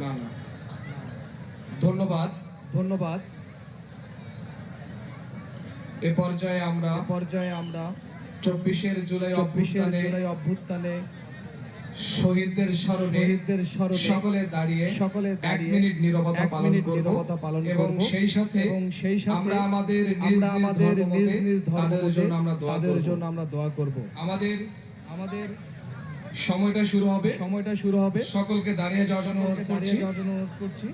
না না ধন্যবাদ। ধন্যবাদ। এ পর্যায়ে আমরা পর্যায়ে আমরা চব্বিশের জুলাই অভ্যুত্থানে অভ্যুত্থানে শহীদদের স্মরণে শহীদদের স্মরণে সকলে দাঁড়িয়ে সকলে এক মিনিট নীরবতা পালন করব নীরবতা পালন এবং সেই সাথে এবং সেই সাথে আমরা আমাদের নিজ আমাদের নিজ নিজ তাদের জন্য আমরা দোয়া তাদের জন্য আমরা দোয়া করব। আমাদের আমাদের সময়টা শুরু হবে। সময়টা শুরু হবে। সকলকে দাঁড়িয়ে যাওয়ার জন্য অনুরোধ করছি দাঁড়িয়ে যাওয়ার জন্য অনুরোধ করছি।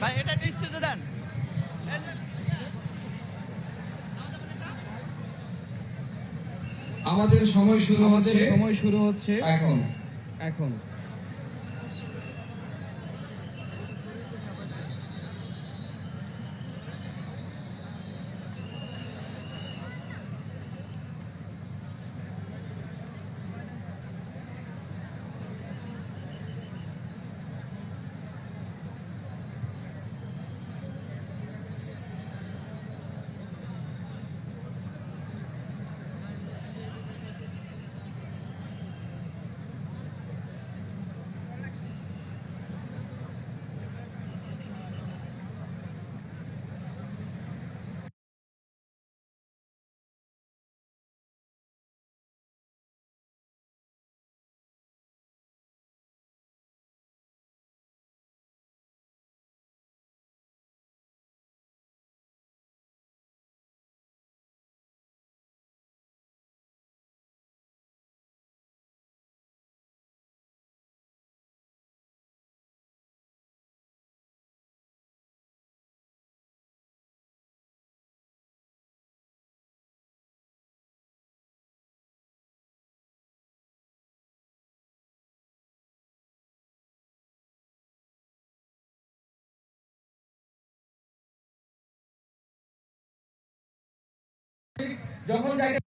ভাই এটা নিশ্চিত দেন আমাদের সময় শুরু হচ্ছে। সময় শুরু হচ্ছে। এখন। এখন। যখন জায়গা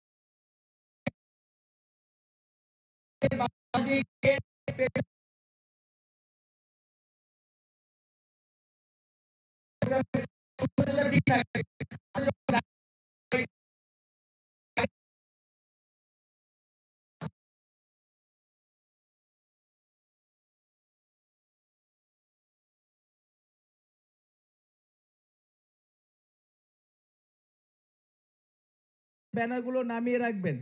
ব্যানারগুলো নামিয়ে রাখবেন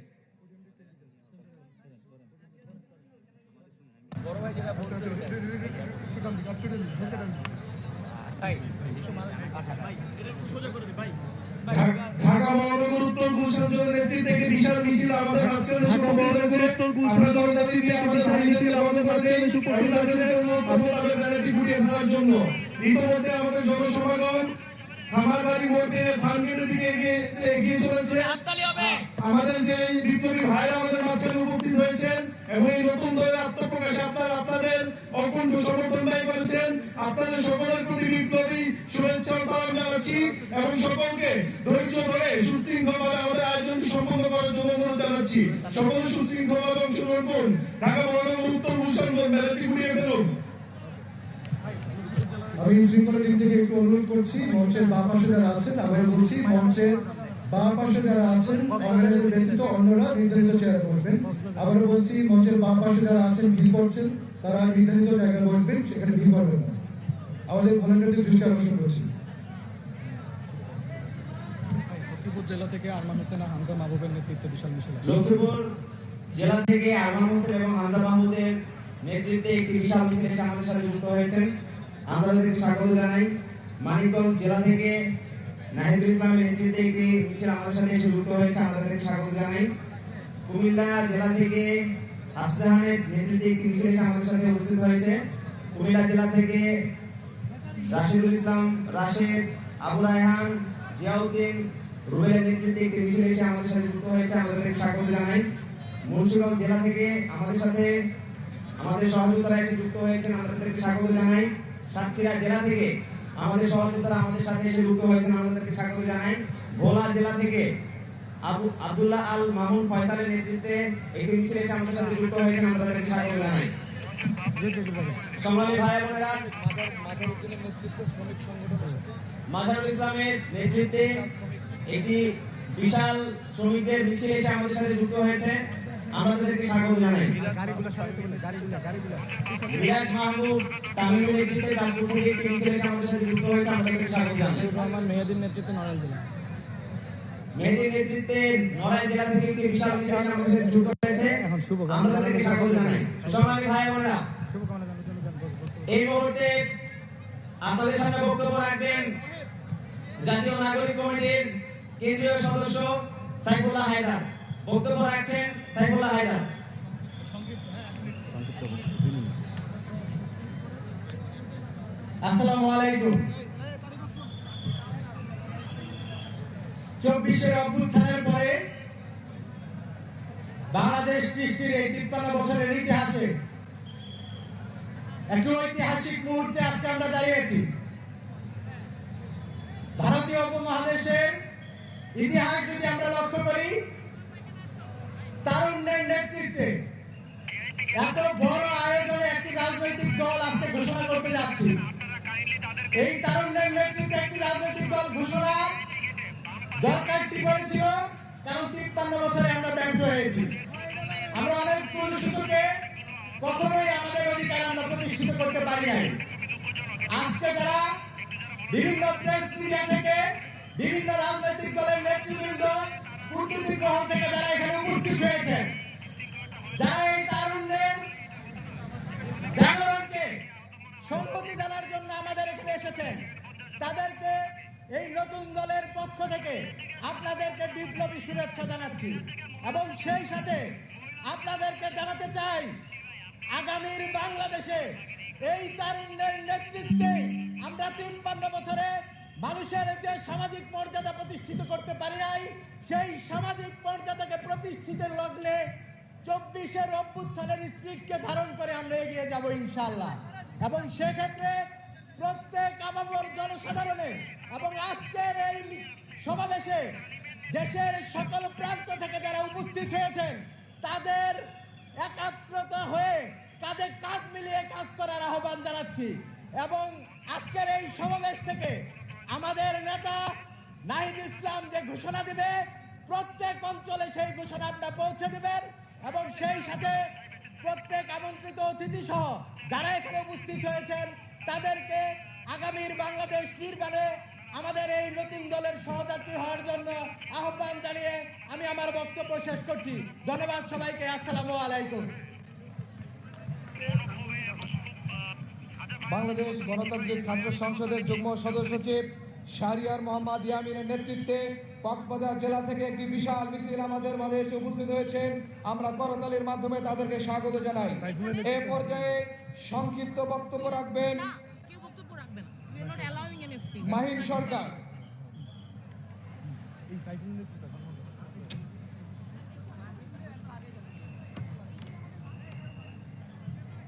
ঢাকা মহানগর উত্তর গুলশান জেলার নেতৃত্বে একটি বিশাল মিছিল আমাদের মাঝখানে ঢাকা হয়েছে। আমরা জেলার জনতা আমাদের ভাইদেরকে আমাদের বন্ধ মাঝখানে করতে, উপস্থিত এবং তাদেরকে অনুরোধ করব তাদের ব্যানারটি গুটিয়ে ফেলার জন্য ইতিমধ্যে আমাদের জনসমাগম খামারবাড়ি মোড়ে ফার্মগেটের দিকে এগিয়ে এগিয়ে চলেছে। আমাদের যে বিপ্লবী ভাইরা আমাদের মাঝখানে উপস্থিত হয়েছেন এবং এই নতুন দলের আত্মপ্রকাশে আপনারা আপনাদের অকুণ্ঠ সমর্থন ব্যয় করেছেন। আপনাদের সকলের প্রতি বিপ্লবী শুভেচ্ছা সালাম জানাচ্ছি এবং সকলকে ধৈর্য ধরে সুশৃঙ্খলভাবে আমাদের আয়োজনটি সম্পন্ন করার জন্য অনুরোধ জানাচ্ছি। সকলে সুশৃঙ্খলভাবে অংশগ্রহণ করুন। ঢাকা মহানগর উত্তর গুলশান ব্যানারটি ঘুরিয়ে ফেলুন। আমি শৃঙ্খলা টিম থেকে একটু অনুরোধ করছি মঞ্চের বাম পাশে যারা আছেন আবার বলছি মঞ্চের বাম পাশে যারা আছেন অর্গানাইজার ব্যতীত অন্যরা নির্ধারিত চেয়ারে বসবেন। আবারও বলছি মঞ্চের বাম পাশে যারা আছেন ভিড় করছেন তারা নির্ধারিত জায়গায় বসবেন সেখানে ভিড় করবেন না। আমাদের ভলেন্টিয়ারদের দৃষ্টি আকর্ষণ করছি। জেলা থেকে আরমান হোসেন আর হামজা মাহবুবের নেতৃত্বে বিশাল মিছিল লক্ষ্মীপুর জেলা থেকে আরমান হোসেন এবং হামজা মাহমুদের নেতৃত্বে একটি বিশাল মিছিল আমাদের সাথে যুক্ত হয়েছেন। আমরা তাদেরকে স্বাগত জানাই, মানিকগঞ্জ জেলা থেকে নাহিদুল ইসলামের নেতৃত্বে একটি মিছিল আমাদের সাথে এসে যুক্ত হয়েছে, আমরা তাদেরকে স্বাগত জানাই। কুমিল্লা জেলা থেকে আফজাহানের নেতৃত্বে একটি মিছিল এসে আমাদের সাথে উপস্থিত হয়েছে। কুমিল্লা জেলা থেকে রাশিদুল ইসলাম, রাশেদ আবু রায়হান, জিয়াউদ্দিন, রুবেলের নেতৃত্বে একটি মিছিল এসে আমাদের সাথে যুক্ত হয়েছে আমাদেরকে স্বাগত জানাই। মুন্সিগঞ্জ জেলা থেকে আমাদের সাথে আমাদের সহযোগিতারা এসে যুক্ত হয়েছেন, আমরা তাদেরকে স্বাগত জানাই। সাতক্ষীরা জেলা থেকে আমাদের সহযোগিতারা আমাদের সাথে এসে যুক্ত হয়েছেন। আমাদেরকে স্বাগত জানাই। ভোলা জেলা থেকে আবু আব্দুল্লাহ আল মামুন ফয়সালের নেতৃত্বে একটি মিছিল এসে আমাদের সাথে যুক্ত হয়েছেন। আমাদেরকে স্বাগত জানাই। ইসলামের নেতৃত্বে একটি বিশাল শ্রমিকদের মিছিল এসে আমাদের সাথে যুক্ত হয়েছে। আমরা তাদেরকে স্বাগত জানাই। মিরাজ মাহবুব তামিমের নেতৃত্বে চাঁদপুর থেকে মিছিল এসে আমাদের সাথে যুক্ত হয়েছে আমরা তাদেরকে স্বাগত জানাই। মেহেদির নেতৃত্বে নড়াইল জেলা। মেহেদির নেতৃত্বে নড়াইল জেলা থেকে একটি বিশাল মিছিল আমাদের সাথে যুক্ত হয়েছে আমরা তাদেরকে স্বাগত জানাই। সংগ্রামী ভাই বোনেরা এই মুহূর্তে আপনাদের সামনে বক্তব্য রাখবেন জাতীয় নাগরিক কমিটির কেন্দ্রীয় সদস্য সাইফুল্লাহ হায়দার। বক্তব্য রাখছেন সাইফুল্লাহ হায়দার। আসসালামু আলাইকুম। চব্বিশের অভ্যুত্থানের পরে বাংলাদেশ সৃষ্টির এই তিপ্পান্ন বছরের ইতিহাসে একটু ঐতিহাসিক মুহূর্তে আজকে আমরা দাঁড়িয়েছি। ভারতীয় উপমহাদেশের ইতিহাস যদি আমরা লক্ষ্য করি তারুণ্যের নেতৃত্বে এত বড় আয়োজনে একটি রাজনৈতিক দল আজকে ঘোষণা করতে যাচ্ছি। এই তারুণ্যের নেতৃত্বে একটি রাজনৈতিক দল ঘোষণা দরকারটি করেছিল কারণ তিপ্পান্ন বছরে আমরা ব্যর্থ হয়েছি। আমরা অনেক পুরুষকে কখনোই আমাদের অধিকার আমরা প্রতিষ্ঠিত করতে পারি নাই। আজকে যারা বিভিন্ন প্রেস মিডিয়া থেকে বিভিন্ন রাজনৈতিক দলের নেতৃবৃন্দ, কূটনীতিক মহল থেকে তাদেরকে এই নতুন দলের পক্ষ থেকে আপনাদেরকে বিপ্লবী শুভেচ্ছা জানাচ্ছি। এবং সেই সাথে আপনাদেরকে জানাতে চাই, আগামীর বাংলাদেশে এই তারুণ্যের নেতৃত্বে আমরা তিপ্পান্ন বছরে মানুষের যে সামাজিক মর্যাদা প্রতিষ্ঠিত করতে পারি নাই, সেই সামাজিক মর্যাদাকে প্রতিষ্ঠিতের লগ্নে চব্বিশের অভ্যুত্থানের স্পিরিটকে ধারণ করে আমরা এগিয়ে যাব ইনশাল্লাহ এবং সেক্ষেত্রে প্রত্যেক এবং আজকের এই সমাবেশে দেশের সকল প্রান্ত থেকে যারা উপস্থিত হয়েছেন, তাদের একাত্রতা হয়ে কাঁধে কাঁধ মিলিয়ে কাজ করার আহ্বান জানাচ্ছি। এবং আজকের এই সমাবেশ থেকে আমাদের নেতা নাহিদ ইসলাম যে ঘোষণা দিবে, প্রত্যেক অঞ্চলে সেই ঘোষণা পৌঁছে দেবেন এবং সেই সাথে প্রত্যেক আমন্ত্রিত অতিথি সহ যারা এখানে উপস্থিত হয়েছেন, তাদেরকে আগামীর বাংলাদেশ নির্মাণে আমাদের এই নতুন দলের সহযাত্রী হওয়ার জন্য আহ্বান জানিয়ে আমি আমার বক্তব্য শেষ করছি। ধন্যবাদ সবাইকে আসসালামু আলাইকুম। বাংলাদেশ গণতান্ত্রিক ছাত্র সংসদের যুগ্ম সদস্য সচিব শাহরিয়ার মোহাম্মদ ইয়ামিনের নেতৃত্বে কক্সবাজার জেলা থেকে একটি বিশাল মিছিল আমাদের মাঝে এসে উপস্থিত হয়েছেন আমরা করতালির মাধ্যমে তাদেরকে স্বাগত জানাই। এ পর্যায়ে সংক্ষিপ্ত বক্তব্য রাখবেন মাহিন সরকার।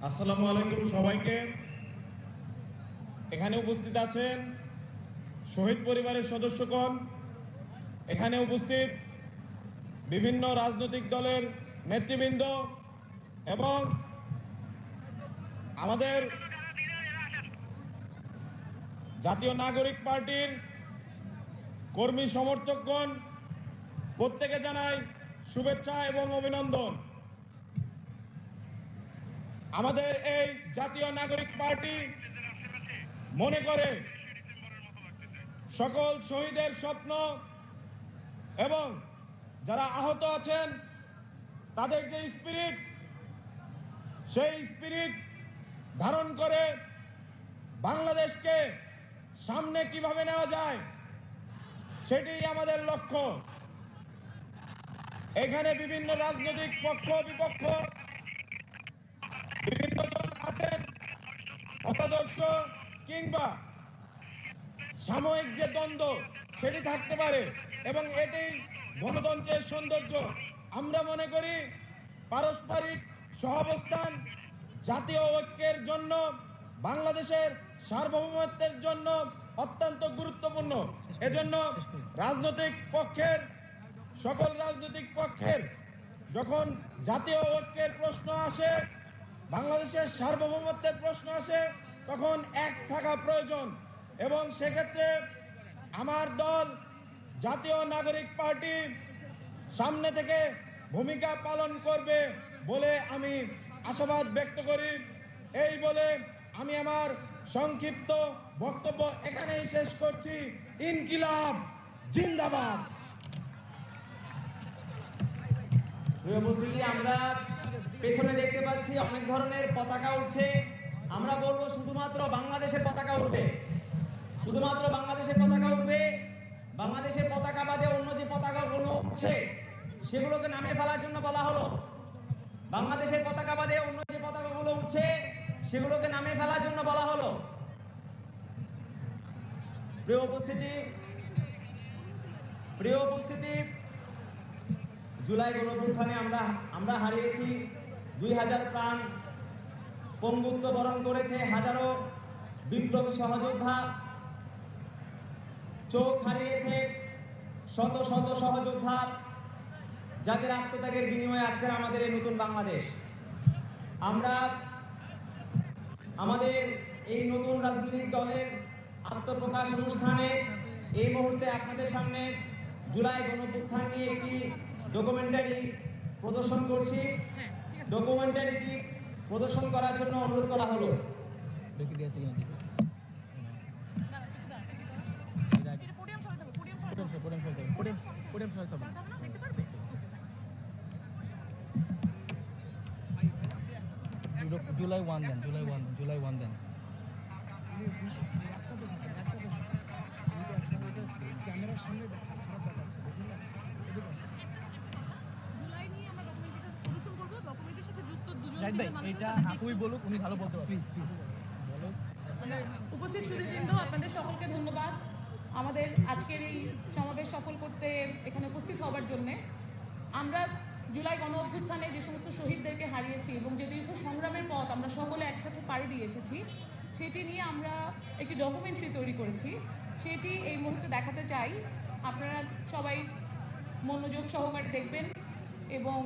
আসসালামু আলাইকুম সবাইকে। এখানে উপস্থিত আছেন শহীদ পরিবারের সদস্যগণ। এখানে উপস্থিত বিভিন্ন রাজনৈতিক দলের নেতৃবৃন্দ এবং আমাদের জাতীয় নাগরিক পার্টির কর্মী সমর্থকগণ, প্রত্যেকে জানাই শুভেচ্ছা এবং অভিনন্দন। আমাদের এই জাতীয় নাগরিক পার্টি মনে করে সকল শহীদের স্বপ্ন এবং যারা আহত আছেন, তাদের যে স্পিরিট, সেই স্পিরিট ধারণ করে বাংলাদেশকে সামনে কীভাবে নেওয়া যায়? সেটি আমাদের লক্ষ্য। এখানে বিভিন্ন রাজনৈতিক পক্ষ, বিপক্ষ, বিভিন্ন দল আছেন কিংবা সাময়িক যে দ্বন্দ্ব, সেটি থাকতে পারে এবং এটি গণতন্ত্রের সৌন্দর্য। আমরা মনে করি পারস্পরিক সহাবস্থান জাতীয় ঐক্যের জন্য বাংলাদেশের সার্বভৌমত্বের জন্য অত্যন্ত গুরুত্বপূর্ণ। এজন্য রাজনৈতিক পক্ষের, সকল রাজনৈতিক পক্ষের যখন জাতীয় ঐক্যের প্রশ্ন আসে, বাংলাদেশের সার্বভৌমত্বের প্রশ্ন আসে, তখন এক থাকা প্রয়োজন। এবং সেক্ষেত্রে আমার দল, জাতীয় নাগরিক পার্টি সামনে থেকে ভূমিকা পালন করবে বলে আমি আশাবাদ ব্যক্ত করি। এই বলে আমি আমার সংক্ষিপ্ত বক্তব্য এখানেই শেষ করছি। ইনকিলাব, জিন্দাবাদ। আমরা পেছনে দেখতে পাচ্ছি অনেক ধরনের পতাকা উঠছে। আমরা বলব শুধুমাত্র বাংলাদেশের পতাকা উঠবে। শুধুমাত্র বাংলাদেশের পতাকা উঠবে। বাংলাদেশের পতাকা বাদে অন্য যে পতাকাগুলো উঠছে, সেগুলোকে নামে ফেলার জন্য বলা হলো। বাংলাদেশের পতাকা বাদে অন্য যে পতাকাগুলো উঠছে সেগুলোকে নামে ফেলার জন্য বলা হলো। প্রিয় উপস্থিতি প্রিয় উপস্থিতি, জুলাই গণঅভ্যুত্থানে আমরা আমরা হারিয়েছি। দুই হাজার প্রাণ পঙ্গুত্ব বরণ করেছে হাজারো বিপ্লবী সহযোদ্ধা। চোখ হারিয়েছে শত শত সহযোদ্ধা। যাদের আত্মত্যাগের বিনিময়ে আজকের আমাদের এই নতুন বাংলাদেশ। আমরা আমাদের এই নতুন রাজনৈতিক দলের আত্মপ্রকাশ অনুষ্ঠানে এই মুহূর্তে আপনাদের সামনে জুলাই গণঅভ্যুত্থান নিয়ে একটি ডকুমেন্টারি প্রদর্শন করছি ডকুমেন্টারিটি প্রদর্শন করার জন্য অনুরোধ করা হলো. July- one July one July one দেন ক্যামেরার সামনে খারাপ দেখাচ্ছে এটা আপুই বলুক উনি ভালো বলতে প্লিজ প্লিজ উপস্থিত সুদীবৃন্দ আপনাদের সকলকে ধন্যবাদ। আমাদের আজকের এই সমাবেশ সফল করতে এখানে উপস্থিত হবার জন্যে। আমরা জুলাই গণ অভ্যুত্থানে যে সমস্ত শহীদদেরকে হারিয়েছি এবং যে দীর্ঘ সংগ্রামের পথ আমরা সকলে একসাথে পাড়ি দিয়ে এসেছি, সেটি নিয়ে আমরা একটি ডকুমেন্টারি তৈরি করেছি। সেটি এই মুহূর্তে দেখাতে চাই। আপনারা সবাই মনোযোগ সহকারে দেখবেন এবং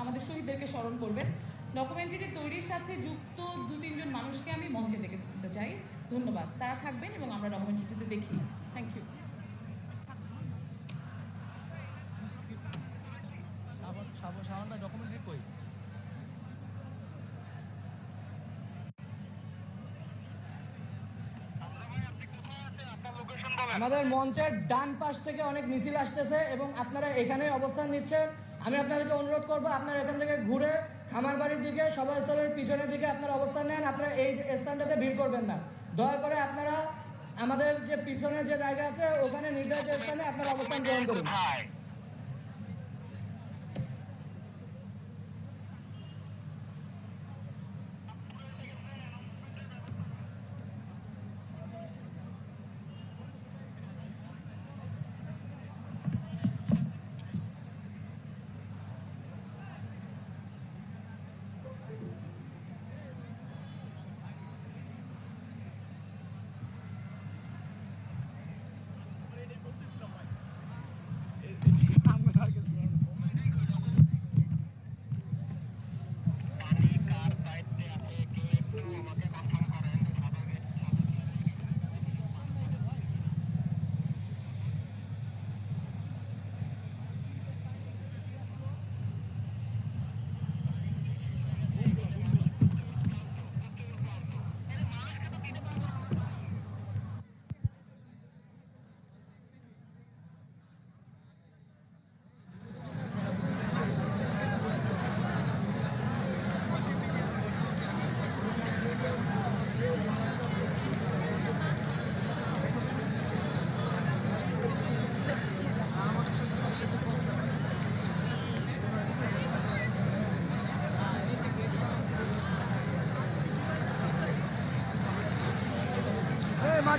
আমাদের শহীদদেরকে স্মরণ করবেন। ডকুমেন্টারি তৈরির সাথে যুক্ত দু তিনজন মানুষকে আমি মঞ্চে দেখে দিতে চাই। ধন্যবাদ। তারা থাকবেন এবং আমরা ডকুমেন্টারিতে দেখি। থ্যাংক ইউ সাবান সাবান সাবানটা ডকুমেন্টারি আমাদের মঞ্চের ডান পাশ থেকে অনেক মিছিল আসতেছে এবং আপনারা এখানে অবস্থান নিচ্ছেন। আমি আপনাদেরকে অনুরোধ করব, আপনারা এখান থেকে ঘুরে খামার বাড়ির দিকে, সভাস্থলের পিছনের দিকে আপনারা অবস্থান নেন। আপনারা এই স্থানটাতে ভিড় করবেন না। দয়া করে আপনারা আমাদের যে পিছনে যে জায়গা আছে, ওখানে নির্ধারিত স্থানে আপনারা অবস্থান গ্রহণ করুন।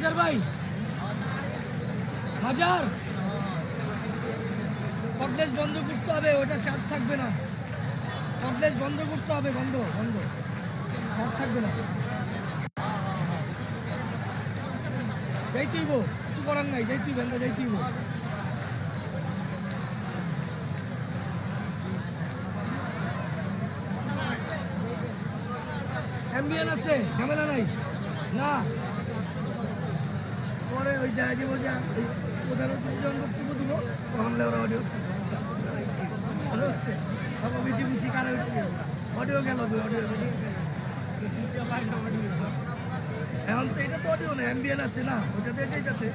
মাজার ভাই। মাজার কটলেস বন্ধ করতে হবে, ওটা চার্জ থাকবে না। কটলেস বন্ধ করতে হবে, বন্ধ বন্ধ। চার্জ থাকবে না। যাইতেইব, কিছু করার নাই যাইতেই বেন্দা যাইতেইব। অ্যাম্বিয়েন আছে, ঝামেলা নাই। না। ওই যা যে যা প্রধান অতিথি যখন বক্তব্য দিব, তখন ওরা অডিও হচ্ছে, সব মিছি মিছি অডিও গেল। অডিও এখন তো এটা তো অডিও না অ্যাম্বিয়েন আছে না, ওটাতে এটাই আছে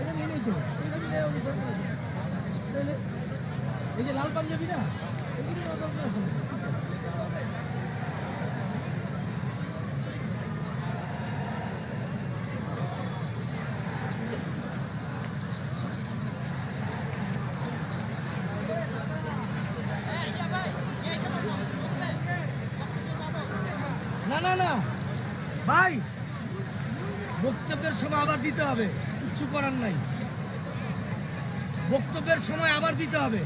এটা নিয়ে নিয়েছো এটা নিলে ওই দরকার আছে। তাহলে এই যে লাল পাঞ্জাবি না এগুলো নেওয়ার দরকার আছে না। না না ভাই, বক্তব্যের সময় আবার দিতে হবে। কিচ্ছু করার নাই। বক্তব্যের সময় আবার দিতে হবে।